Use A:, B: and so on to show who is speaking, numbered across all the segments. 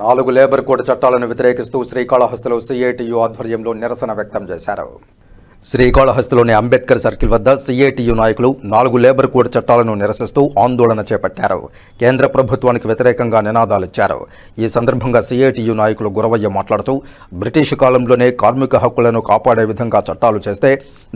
A: నాలుగు labour code చట్టాలను వ్యతిరేకిస్తూ శ్రీకాళహస్తిలో సిఐటియు ఆధ్వర్యంలో నిరసన వ్యక్తం చేశారు. శ్రీకాళహస్తిలోని అంబేద్కర్ సర్కిల్ వద్ద సిఐటియు నాయకులు నాలుగు లేబర్ కోడ్ చట్టాలను నిరసిస్తూ ఆందోళన చేపట్టారు. కేంద్ర ప్రభుత్వానికి వ్యతిరేకంగా నినాదాలిచ్చారు ఈ సందర్భంగా సిఐటియు నాయకులు గురవయ్య మాట్లాడుతూ బ్రిటిష్ కాలంలోనే కార్మిక హక్కులను కాపాడే విధంగా చట్టాలు చేస్తే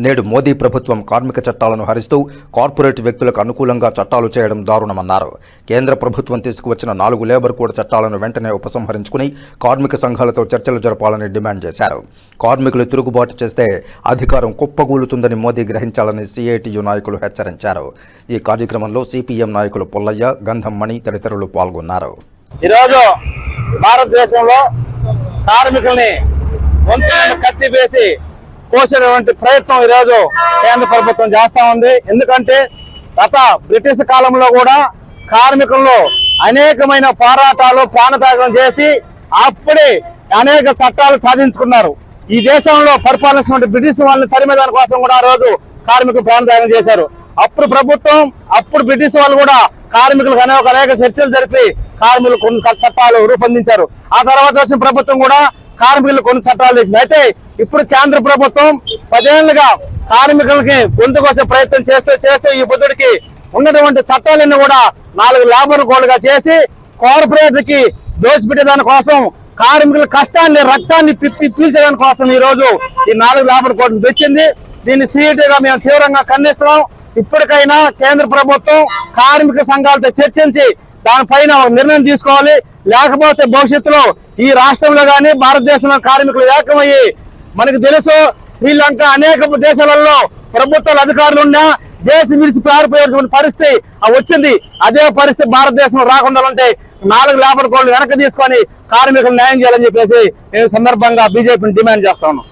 A: నేడు మోదీ ప్రభుత్వం కార్మిక చట్టాలను హరిస్తూ కార్పొరేట్ వ్యక్తులకు అనుకూలంగా చట్టాలు చేయడం దారుణమన్నారు. కేంద్ర ప్రభుత్వం తీసుకువచ్చిన నాలుగు లేబర్ కోడ్ చట్టాలను వెంటనే ఉపసంహరించుకుని కార్మిక సంఘాలతో చర్చలు జరపాలని డిమాండ్ చేశారు. కార్మికులు తిరుగుబాటు చేస్తే అధిక అధికారం కుప్పగూలుతుందని మోదీ గ్రహించాలని సిఐటియు నాయకులు హెచ్చరించారు. ఈ కార్యక్రమంలో సిపిఎం నాయకులు పుల్లయ్య గంధమ్మణి తదితరులు పాల్గొన్నారు.
B: ఈరోజు భారతదేశంలో కార్మికుల్ని వంతులను కత్తి కోసేటువంటి ప్రయత్నం ఈరోజు కేంద్ర ప్రభుత్వం చేస్తా ఉంది. ఎందుకంటే గత బ్రిటిష్ కాలంలో కూడా కార్మికుల్లో అనేకమైన పోరాటాలు ప్రాణత్యాగం చేసి అప్పుడే అనేక చట్టాలు సాధించుకున్నారు. ఈ దేశంలో పరిపాలించినటువంటి బ్రిటిష్ వాళ్ళని తరిమేదాని కోసం కూడా ఆ రోజు కార్మికులు ప్రాణత్యాగం చేశారు. అప్పుడు ప్రభుత్వం అప్పుడు బ్రిటిష్ వాళ్ళు కూడా కార్మికులకు అనేక అనేక చర్చలు జరిపి కార్మికులు కొన్ని చట్టాలు రూపొందించారు. ఆ తర్వాత వచ్చిన ప్రభుత్వం కూడా కార్మికులు కొన్ని చట్టాలు చేసింది. అయితే ఇప్పుడు కేంద్ర ప్రభుత్వం పదేళ్ళుగా కార్మికులకి గొంతుకొచ్చే ప్రయత్నం చేస్తూ చేస్తూ ఈ బుద్ధుడికి ఉన్నటువంటి చట్టాలన్నీ కూడా నాలుగు లేబర్ కోడ్గా చేసి కార్పొరేట్కి దోచిపెట్టేదాని కోసం కార్మికుల కష్టాన్ని రక్తాన్ని పిప్పి పీల్చడానికి కోసం ఈ రోజు ఈ నాలుగు లేబర్ కోడ్ను తెచ్చింది. దీన్ని సీఈటీగా మేము తీవ్రంగా ఖండిస్తున్నాం. ఇప్పటికైనా కేంద్ర ప్రభుత్వం కార్మిక సంఘాలతో చర్చించి దానిపైన ఒక నిర్ణయం తీసుకోవాలి. లేకపోతే భవిష్యత్తులో ఈ రాష్ట్రంలో కానీ భారతదేశంలో కార్మికులు ఏకమయ్యి మనకు తెలుసు శ్రీలంక అనేక దేశాలలో ప్రభుత్వాల అధికారులు ఉన్నా దేశం విడిచి పారిపోయేటువంటి పరిస్థితి వచ్చింది. అదే పరిస్థితి భారతదేశంలో రాకుండా ఉంటే నాలుగు లేబర్ కోడ్లు వెనక్కి తీసుకొని కార్మికులు న్యాయం చేయాలని చెప్పేసి నేను సందర్భంగా బీజేపీని డిమాండ్ చేస్తాను